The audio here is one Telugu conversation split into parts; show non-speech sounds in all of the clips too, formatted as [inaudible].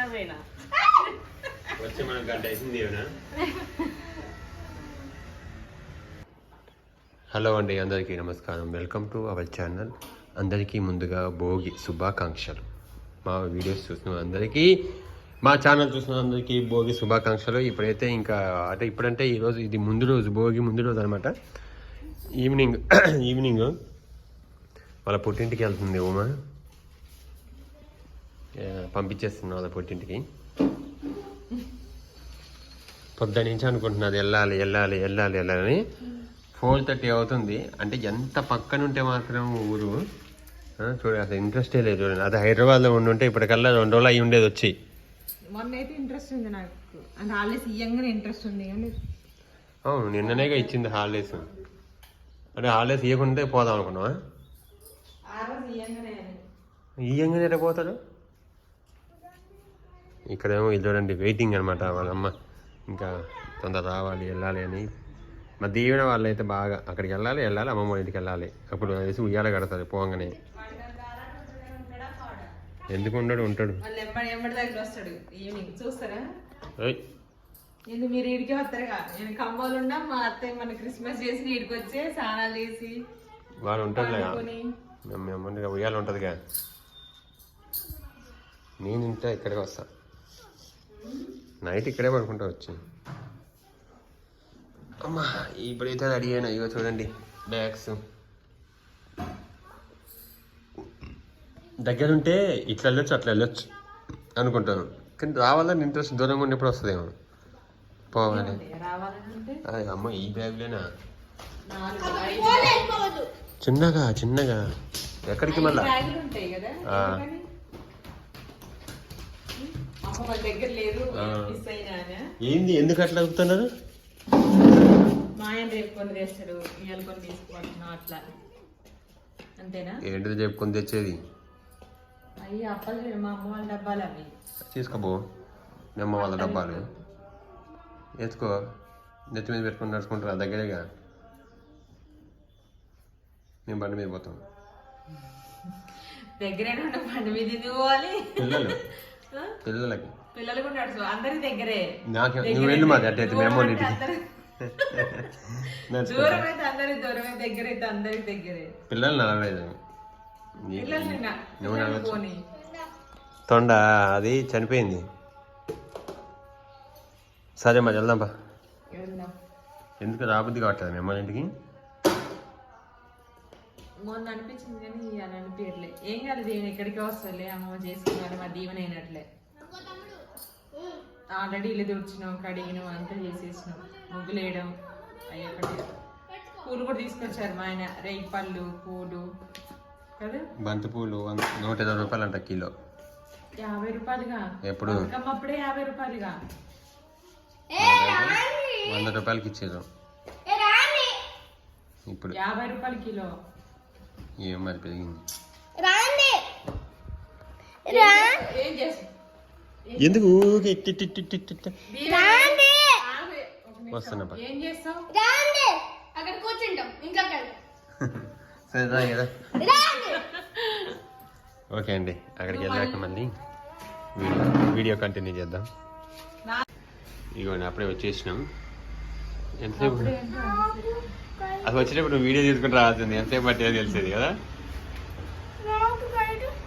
పోయినా. వచ్చి గంట వేసింది హలో అండి అందరికీ నమస్కారం. Welcome to our channel. అందరికీ ముందుగా భోగి శుభాకాంక్షలు. మా వీడియోస్ చూసిన అందరికీ మా ఛానల్ చూసిన అందరికీ భోగి శుభాకాంక్షలు. ఇప్పుడైతే ఇంకా అంటే ఇప్పుడంటే ఈరోజు ఇది ముందు రోజు భోగి ముందు రోజు అనమాట ఈవినింగ్ [clears throat] ఈవినింగ్. వాళ్ళ పుట్టింటికి వెళ్తుంది ఉమా. పంపించేస్తున్నాం వాళ్ళ పుట్టింటికి. పొద్దు నుంచి అనుకుంటున్నది వెళ్ళాలి వెళ్ళాలి వెళ్ళాలి వెళ్ళాలని. ఫోర్ థర్టీ అవుతుంది. అంటే ఎంత పక్కన ఉంటే మాత్రం ఊరు. చూడ అసలు ఇంట్రెస్టే లేదు చూడండి అది హైదరాబాద్లో ఉండుంటే ఇప్పటికల్లా రెండు రోజులు అయ్యి ఉండేది వచ్చి. మొన్న అయితే ఇంట్రెస్ట్ ఉంది నాకు. అంటే హాలిడేస్ ఇయ్యంగానే ఇంట్రెస్ట్ ఉంది కానీ. అవును నిన్ననేగా ఇచ్చింది హాలిడేస్ అంటే హాలిడేస్ ఇవ్వకుంటే పోదాం అనుకున్నావా? ఇయ్యంగానే పోతాడు ఇక్కడేమో ఇది చూడండి వెయిటింగ్ అనమాట వాళ్ళమ్మ. ఇంకా తొందర రావాలి వెళ్ళాలి అని. మా దీవెన వాళ్ళైతే బాగా అక్కడికి వెళ్ళాలి వెళ్ళాలి అమ్మమ్మ వాళ్ళ ఇంటికి వెళ్ళాలి. అప్పుడు వేసి ఉయ్యాల కడతారు పోగానే. ఎందుకు ఉండడు ఉంటాడు. నేను మీరు ఇడికి వస్తారుగా నేను ఖమ్మాలు ఉన్నా మా అత్తయ్య మన క్రిస్మస్ చేసి ఇడికి వచ్చే స్నానాలు చేసి వాడు ఉంటాడులే పడుకొని. మేము ఉయ్యాల ఉంటుందిగా. నేను ఇంత ఇక్కడికి వస్తా. నైట్ ఇక్కడే పడుకుంటా వచ్చి అమ్మా ఇప్పుడైతే రెడీ అయినా ఇగో చూడండి బ్యాగ్స్. దగ్గర ఉంటే ఇట్లా వెళ్ళొచ్చు అట్లా వెళ్ళొచ్చు అనుకుంటాను. కానీ రావాలని ఇంట్రెస్ట్ దూరంగా ఉన్నప్పుడు వస్తుందేమో. పోవాలి. అదే అమ్మ ఈ బ్యాగ్లేనా? చిన్నగా చిన్నగా. ఎక్కడికి మళ్ళా బ్యాగులు ఉంటాయి కదా ఆ. ఎందుకని? అమ్మ వాళ్ళ దగ్గర లేదు ఆ. మిస్ అయినా ఏంది ఎందుకు అట్లా అడుగుతున్నారు? ఏంటిది చెప్పుకొని తెచ్చేది? అయ్యి అప్పలు మా అమ్మ వాళ్ళ డబ్బాలు అవి. తీసుకోబో మీ అమ్మ వాళ్ళ డబ్బాలు. ఎత్తుకో నెత్తి మీద పెట్టుకొని నడుచుకుంటారా దగ్గరేగా. మేము బండి మీద పోతాం. దగ్గరే బండి మీద పోవాలి? పిల్లలు? పిల్లలకి. పిల్లలు కూడా అందరి దగ్గరే. నాకు నువ్వు వెళ్ళు మాది అట్ట అయితే మేము దూరం అయితే అందరి- దూరమే దగ్గర అయితే అందరి దగ్గరే. పిల్లలు నడవలేదు. నువ్వు నడవచ్చు. తొండ అది చనిపోయింది. సరే మరి వెళ్దాంపా వెళ్దాం. ఎందుకు రాబుద్ది కావట్లేదు మేము ఇంటికి? మొన్న అనిపించింది కానీ ఇవాళ అనిపించట్లే. ఏం కాదు దీవెన ఇక్కడికే వస్తలే అమ్మ చేసుకున్నారు మా దీవెన అయినట్లే. ఆల్రెడీ ఇల్లు తుడిచినాం కడిగినాం అంతా చేసేసినాం ముగ్గులు వేయడం అయ్యొకటి పూలు కూడా తీసుకొచ్చారు మా ఆయన రేగి పళ్ళు పూలు. కదా? బంతి పూలు నూట ఇరవై రూపాయలు అంట కిలో. యాభై రూపాయలుగా? ఎప్పుడు? అప్పుడే యాభై రూపాయలుగా. వంద రూపాయలకి ఇచ్చేది ఇప్పుడు. యాభై రూపాయలు కిలో. ఏం మరి పెరిగింది? ఏం ఎందుకు? వస్తున్నా. ఏం చేస్తావు? అక్కడ కూర్చుంటాం [laughs] సరే రా కదా ఓకే అండి అక్కడికి వెళ్ళాక మళ్ళీ వీడియో వీడియో కంటిన్యూ చేద్దాం. ఇదిగోండి అప్పుడే వచ్చేసినాం. ఎంతసేపు? అసలు వచ్చేటప్పుడు నువ్వు వీడియో తీసుకుంటూ రావాల్సింది ఎంతసేపు పట్టేది తెలిసేది కదా?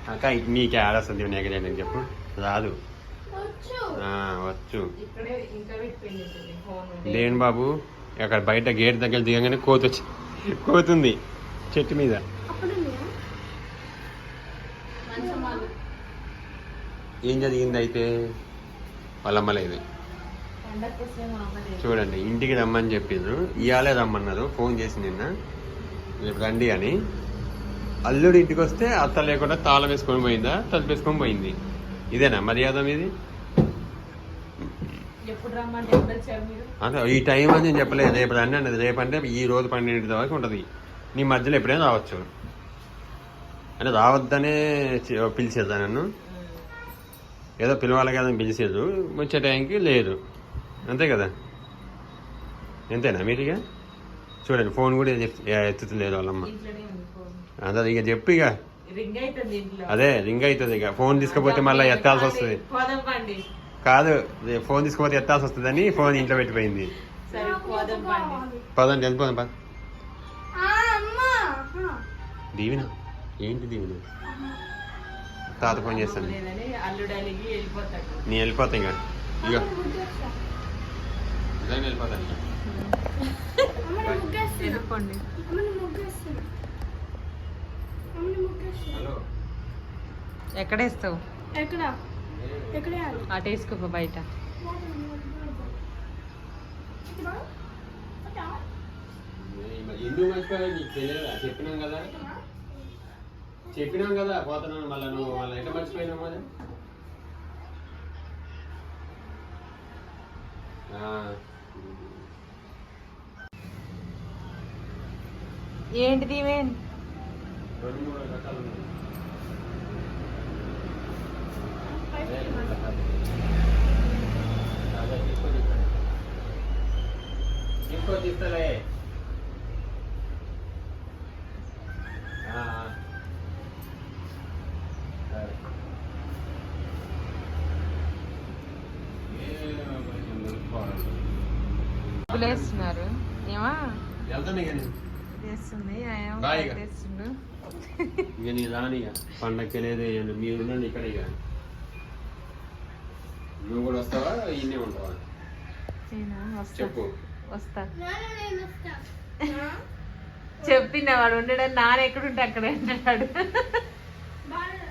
అక్క నీకే ఆడొస్తుంది నీకు చెప్పు. రాదు. వచ్చు. ఆ, వచ్చు. ఇక్కడే ఇంకా పెట్టిపోయింది ఫోన్ లేని బాబు అక్కడ బయట గేట్ దగ్గర దిగగానే కోతి వచ్చి కోతుంది చెట్టు మీద. వాళ్ళు ఏం జరిగింది అయితే లేదు పండగకి వస్తే మా అమ్మ లేదు. చూడండి ఇంటికి రమ్మని చెప్పిండ్రు ఇవాళే రమ్మన్నారు. ఫోన్ చేసి నిన్న. రేపు రండి అని. అల్లుడు ఇంటికి వస్తే అత్త లేకుండా తాళం వేసుకొని పోయిందా? తలుపు వేసుకొని పోయింది. ఇదేనా మర్యాద మీది? అంటే ఈ టైం అని నేను చెప్పలేదు. రేపు రండి అన్నది. రేపు అంటే ఈ రోజు పన్నెండు వరకు ఉంటుంది. నీ మధ్యలో ఎప్పుడైనా రావచ్చు. అంటే రావద్దనే పిలిచేదా నన్ను? ఏదో పిలవాలి కదా అని పిలిచేది. వచ్చే టైంకి లేదు. అంతే కదా? అంతేనా మీరు ఇక చూడండి ఫోన్ కూడా ఎత్తుతలేదు వాళ్ళమ్మ. ఇంట్లోనే ఉంది ఫోన్. అంతే ఇక చెప్పు ఇక. రింగ్ అవుతుంది ఇంట్లో. అదే రింగ్ అవుతుంది ఇక. ఫోన్ తీసుకపోతే మళ్ళీ ఎత్తాల్సి వస్తుంది. కాదు ఫోన్ తీసుకపోతే ఎత్తాల్సి వస్తుందని ఫోన్ ఇంట్లో పెట్టిపోయింది. పదండి వెళ్ళిపోదాం పద ఆ, అమ్మా. దీవిన? ఏంటి దీవిన? తాత ఫోన్ చేస్తాను. నేను వెళ్ళిపోతా ఇక. ఇక వెళ్ళిపోండి. ఎక్కడ వేస్తావు? ఎక్కడ? ఎక్కడ వేయాలి? అటు వేసుకోపో బయట. ఎందుకు మర్చిపోయావు? నీకు తెలియదా? చెప్పినాం కదా. చెప్పినాం కదా పోతున్నాను మళ్ళీ నువ్వు మళ్ళీ ఎట్లా మర్చిపోయినావు మరి? ఆ, ఏంటిది ఇంకో తీస్తలే. వేస్తున్నారు ఏమా? వెళ్తాను ఇక నేను. వేస్తుంది బాయ్ ఇక. వేస్తుండు ఇక నీ రాని ఇక. పండగకి లేదు మీరు ఉండండి ఇక్కడ ఇక. నువ్వు కూడా వస్తావా? ఇన్నే ఉంటావా? నేనా? వస్తా. చెప్పు. వస్తా. నాన్న నేను వస్తా. చెప్పిండే వాడు ఉండడం నాన్న ఎక్కడుంటే అక్కడ ఉంటాడు బాగా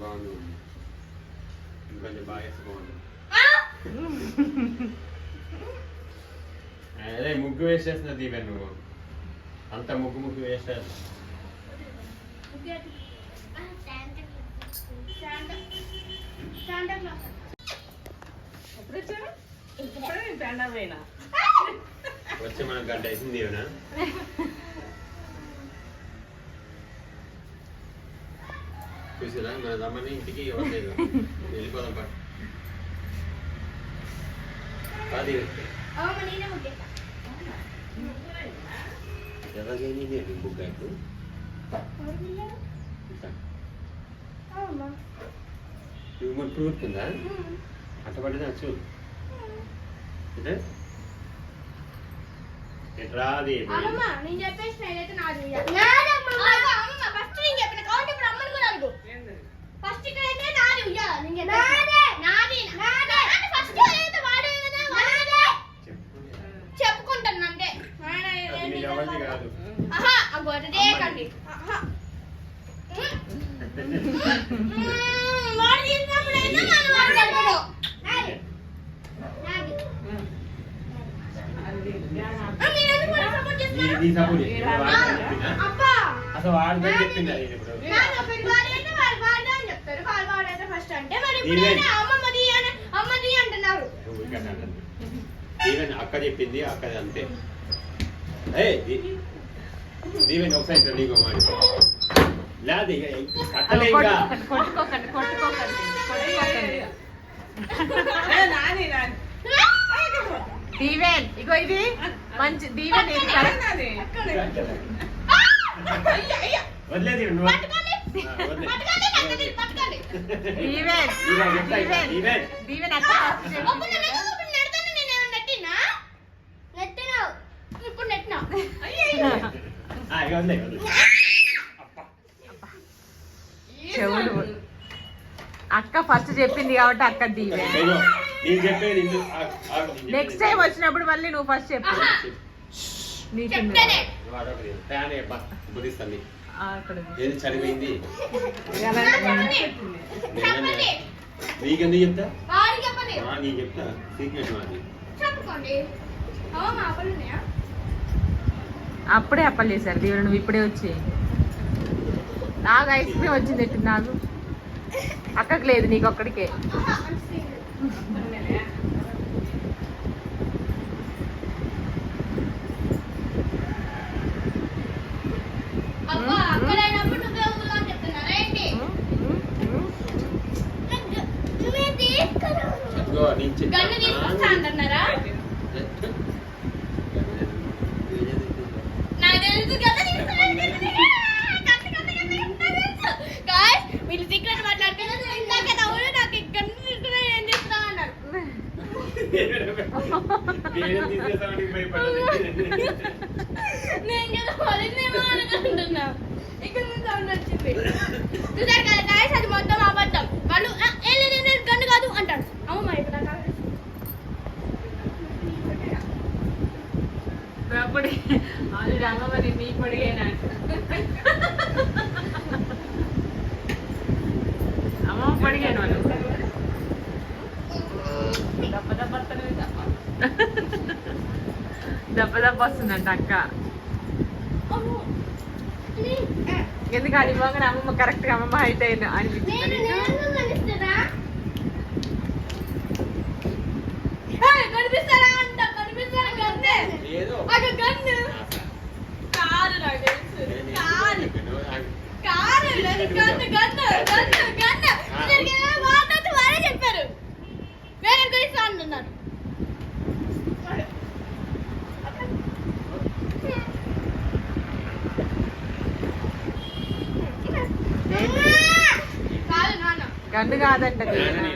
బాగుంది. బాగా అదే ముగ్గు వేసేస్తున్న దీవె నువ్వు. అంత ముగ్గు ముగ్గు వేసేది. వచ్చి మనం గంట వేసింది దీవెన. చూసిరా మన రమ్మని ఇంటికి ఎవరు లేదు వెళ్ళిపోదాం పా కాదు అమ్మ నేనే ముగ్గేస్తా ఎవరికైనా బుక్ అయితే ఎవరు పిల్లలు? అమ్మా నువ్వు మరి పూర్తుందా అట్టపడి నచ్చు అంటే ఎట్రా అది అమ్మమ్మ నేను చెప్పేసిన ఏదైతే నాది అమ్మమ్మ ఫస్ట్ నేను చెప్పిన కాబట్టి ఇప్పుడు అమ్మని కూడా అడుగు ఫస్ట్ ఇక్కడ అయితే నాది ఉయ్యాల నేను చెప్పేసిన నాది నాది ఫస్ట్ ఏదైతే వాడే కదా వాడే చెప్పు చెప్పుకుంటాను అంటే అది నీ ఎవరిది కాదు ఆహా ఆ గొడవదే కండి ఆహా వాడు తీసుకున్నప్పుడైతే మనం వాడు చెప్పడు నాది నాది ఆ, మీరు ఎందుకు వాడిని support నీ చేస్తున్నారు? నీ సపోర్ట్ వాడని చెప్పిందా అబ్బా అసలు వాడదని చెప్పింది అది ఇప్పుడు నాన్న ఒకటి వాడైతే వాడు [laughs] వాడు ఫస్ట్ అంటే మరి అమ్మది అంటున్నారు అక్క చెప్పింది అక్కది అంతే. దీవెన్ ఒకసారి ఇట్లా నీకు మాట లేదు కట్టలే ఇంకా. కొట్టుకోకండి కొట్టుకోకండి కొట్టుకోకండి దీవెన్ ఇగో ఇది. మంచి దీవెన్ ఇది వదిలేదు [laughs] దీవెన్ దీవెన్ దీవెన్. దీవెన్ అక్క first ఒక్క చెప్పింది నెల కదా. ఇప్పుడు నెడతాను నేను ఏమన్నా నెట్టినా నెట్టినావు ఇప్పుడు నెట్టినా ఆ, ఇక వదిలే, వదిలే. చెవులు. అక్క ఫస్ట్ చెప్పింది కాబట్టి అక్క నెక్స్ట్ టైం వచ్చినప్పుడు మళ్ళీ నువ్వు ఫస్ట్ చెప్పు. చనిపోయింది? నీకెందుకు చెప్తా? నీకు చెప్తా. సీక్రెట్ మాది చెప్పుకోండి అమ్మ మా అప్పలు ఉన్నాయా అప్పుడే అప్పలు చేశారు. దీవెన నువ్వు ఇప్పుడే వచ్చి నాకు ఐస్ క్రీమ్ వచ్చింది ఎట్టు నాకు అక్కకు లేదు నీకు ఒక్కడికే ఆహా, అంటే అబ్బా అక్కడైనప్పుడు నువ్వే ఊళ్ళో అని చెప్తున్నారా ఏంటి నువ్వే తీసుకురా ఇదిగో నేను చెప్తా. గన్ను తీసుకొస్తా అంటున్నారా నాకు తెలుసు కదా తీసుకురా, తీసుకురా. Gun, gun, gun, gun. నేను తీసేసామని భయపడ్డది. నేను కదా పడిందేమో అనుకుంటున్నా ఇక్కడ నుంచి సౌండ్ చూసారు కదా గాయస్ అది మొత్తం అబద్ధం. వాళ్ళు "ఆ, ఏం లేదు, ఏం గన్ను కాదు అంటాడు అమ్మ మరి ఇప్పుడు నాకు అది రంగమని మీ అమ్మ పొడిగాను వాళ్ళు దెబ్బ దెబ్బ వస్తుందంట అక్క అమ్మో. నీ- ఆ, ఎందుకు అది ఇవ్వగానే అమ్మమ్మ కరెక్ట్గా అమ్మమ్మ హైట్ అయింది అనిపించింది నేను నీకు? నేను కనిపిస్తానా? ఏయ్, కనిపిస్తారా అంట కనిపిస్తారా గన్నే ఏదో అక్కడ గన్ను కారు నాకు తెలుసు కారు కారు లేదు, గన్ను గన్ను గన్ను గన్ను ఇద్దరికి ఏమో మాట్లాడుతూ వారే చెప్పారు వేరే గురించి అంటున్నారు కాదు నాన్న గన్ను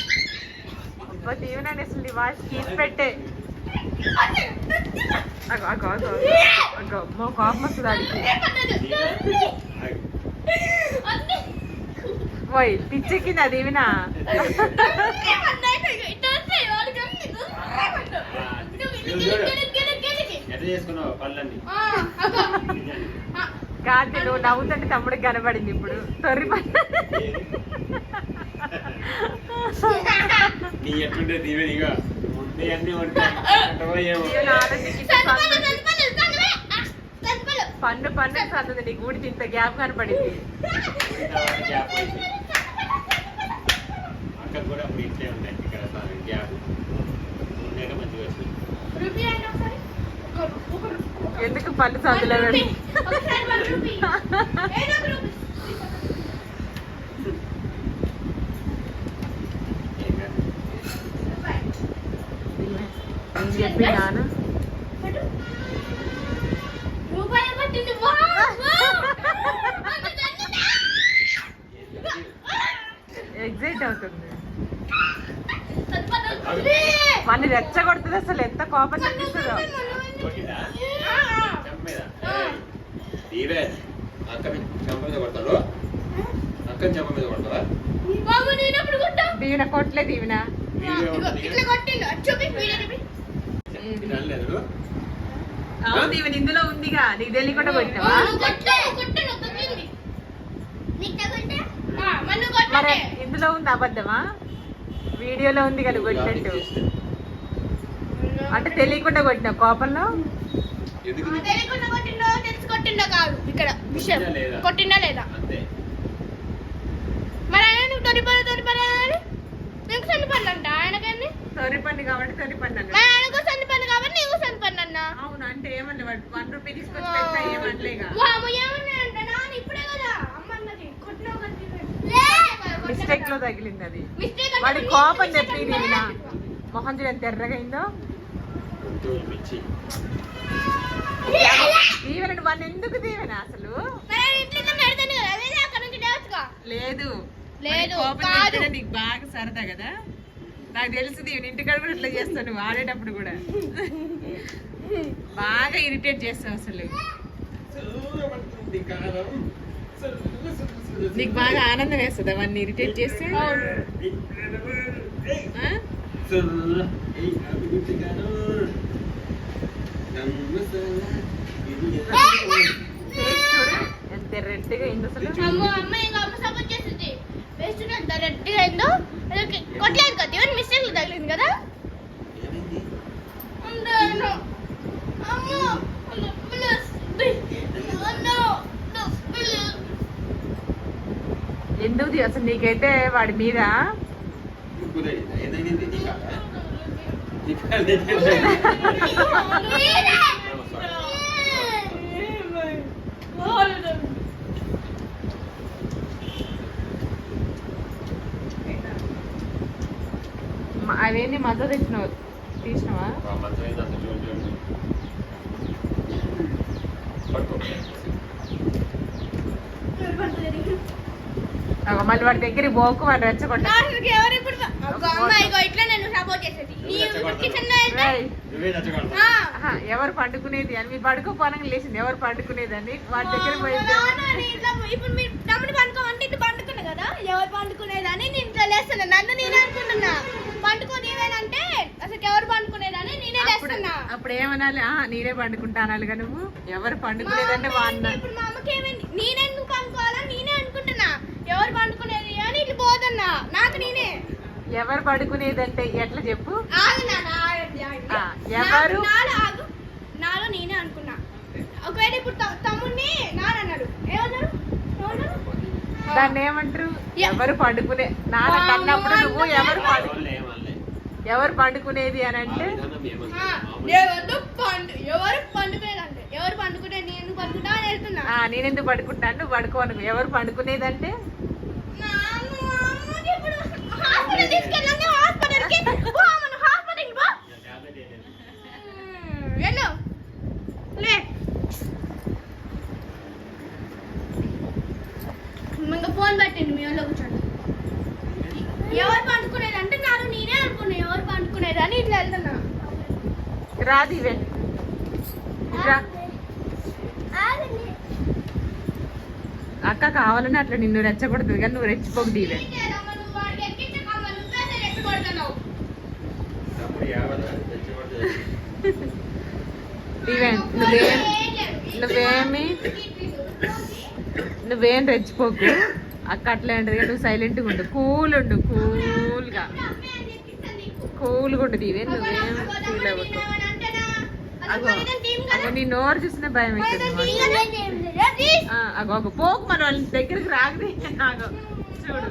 యాగో అబ్బా దీవెన అసలు వాయిస్ కీస్ పెట్టే. అగో అగో అగో అగో. మా కోపం వస్తుంది అడిగి పోయి పిచ్చెక్కింది అది పళ్ళన్ని కాదు నువ్వు నవ్వుతుంటే తమ్ముడికి కనబడింది ఇప్పుడు. తొర్రి [laughs] నీ ఎట్లుంటే దీవెనిగా ఉంటే అన్ని ఉంటాయి అంటావో ఏమో దీవెన ఆలోచించి పన్ను పన్ను సందది నీకు ఊడి ఇంత గ్యాప్ కనపడింది ఉడతావని గ్యాప్ పోయింది అక్కడ కూడా అప్పుడు ఇట్లే ఉన్నాయి ఇక్కడ గ్యాప్ ఉండేగా మంచిగా వచ్చింది ఎందుకు పన్ను సందులో పెట్టి ఏం కాదు. ఎగ్జైట్ అవుతుంది. మన రెచ్చగొడుతుంది అసలు ఎంత కోపం తెప్పిస్తుందో దీవెన కొట్లే దీవెన. అవును దీవెన ఇందులో ఉందిగా. నీకు తెలియకుండా కొట్టినావా? నువ్వు కొట్టు కొట్టు నువ్వు తగ్గింది నీకు తగులుతా మరి ఇందులో ఉంది అబద్ధమా? వీడియోలో ఉంది కదా కొట్టినట్టు. అంటే తెలియకుండా కొట్టిన కోపంలో? తెలియకుండా కొట్టిండో తెలిసి కొట్టిండో కాదు. ఇక్కడ విషయం. కొట్టిందా లేదా? కొట్టిండా లేదా? మరి ఆయన నువ్వు నీకు అంట? కాబట్టి అన్నాడు. మరి ఆయనకు సంది పని కాబట్టి నీకు సంది పని అన్న అవును అంటే వన్ రూపీ తీసుకొచ్చి వాము ఏమన్నా అంట నాన్న ఇప్పుడే కదా. అమ్మ అన్నది కొట్టినావు కదా మిస్టేక్లో తగిలింది అది. మిస్టేక్ వాడి కోపం చెప్పి దీవెన మొహం చూడు ఎంత ఎర్రగా అయిందో గుంటూరు మిర్చి దీవెన వాడిని ఎందుకు దీవెన అసలు? లేదు. లేదు, కోపం నీకు బాగా సరదా కదా. నాకు తెలుసుది దీవెన ఇంటికాడ కూడా ఇట్లా చేస్తాను నువ్వు ఆడేటప్పుడు కూడా. బాగా ఇరిటేట్ చేస్తావు అసలు. నీకు బాగా ఆనందం వేస్తుంది అవన్నీ ఇరిటేట్ చేస్తే? ఆ? అయింది అసలు. అమ్మ అమ్మ ఇంకా అమ్మ సపోర్ట్ వేస్ట్ రెడ్డిగా అయిందో? అదొక కొట్టలేదు కదా? ఏమైనా మిస్టేక్ తగిలింది కదా. ఎందుకు అసలు నీకైతే వాడి మీద కుదరదు. ఏదైంది? నీ కాదా? నీ కాదా? నీ కాదా? మీరే. మ- అవేంది మజా తెచ్చినావు తీసినావా ఆ మంచం ఏంది అసలు చూడు, చూడు, చూడు. పట్టుకో. అగో మళ్ళీ వాడి దగ్గరికి పోకు వాడు రెచ్చగొట్ట నాకు ఎవరు ఇప్పుడు ఒక అమ్మాయి ఇగో ఇట్లా నేను సపోర్ట్ చేసేది. నీ కిచెన్లో వెళ్తే రేయ్, నువ్వే నచ్చగలవు. ఆ. ఆహా, ఎవరు పండుకునేది అని? మీరు పడుకోపోనగా లేచింది ఎవరు పండుకునేది అని? వాడి దగ్గర పోయింది నేను పండుకోమంటే పండుకున్నా కదా? ఎవరు పండుకునేదని నేను ఇట్లా లేస్తున్నా నన్ను నేనే అనుకుంటున్నా. పండుకొని అసలు ఎవరు పండుకునేదని నేనే అప్పుడు ఏమనాలి? ఆ నేనే పండుకుంటా అనాలిగా నువ్వు? ఎవరు పండుకునేదంటే మా అమ్మ వాడిన ఏంటి? ఇప్పుడు మా అమ్మకి ఏమైంది? నేనెందుకు పండుకోవాలని నేనే అనుకుంటున్నా. ఎవరు పండుకునేది అని పోతున్నా. నాకు నేనే. ఎవరు పడుకునేదంటే ఎట్లా చెప్పు? ఆగు నాన్న, ఆగండి, ఆగండి. ఆ, ఎవరు? నాలో ఆగు. నాలో నేనే అనుకున్నా. ఒకవేళ ఇప్పుడు తమ్ముడిని? దాన్ని ఏమంటారు? ఎవరు పండుకునే నాన్న కన్నప్పుడు నువ్వు ఎవరు పండు వాళ్ళే ఏమనలే. ఎవరు పండుకునేది అని అంటే? నేను నేనెందుకు పడుకుంటాను నువ్వు పడుకోను ఎవరు పండుకునేదంటే? నాన్న, అమ్మకి ఇప్పుడు హాస్పిటల్ తీసుకెళ్ళండి హాస్పిటల్కి పో మనం హాస్పిటల్కి పో టాబ్లెట్ వేయలేదు. వెళ్ళు లే ఇంకా ఫోన్ పెట్టండి మీ వాళ్ళు కూర్చోండి ఎవరు పండుకునేది అంటే నాలో నేనే అనుకున్నా ఎవరు పండుకునేది అని ఇట్లా వెళ్తున్నా రాదు ఇవే రా. కావాలని అట్లా నిన్ను రెచ్చగొడుతుంది కానీ నువ్వు రెచ్చిపోకు దీవే నువ్వేం నువ్వేమి నువ్వేం రెచ్చిపోకు అక్క అట్లే కానీ నువ్వు సైలెంట్గా ఉండు కూల్ ఉండు కూల్గా కూల్గా ఉండు దీవెన్ నువ్వేం ఫీల్ అవ్వకు అగో అగో నీ నోరు చూసిన భయం అవుతుంది అగో పోకు మన వాళ్ళ దగ్గరికి రాకనే నాకు చూడు.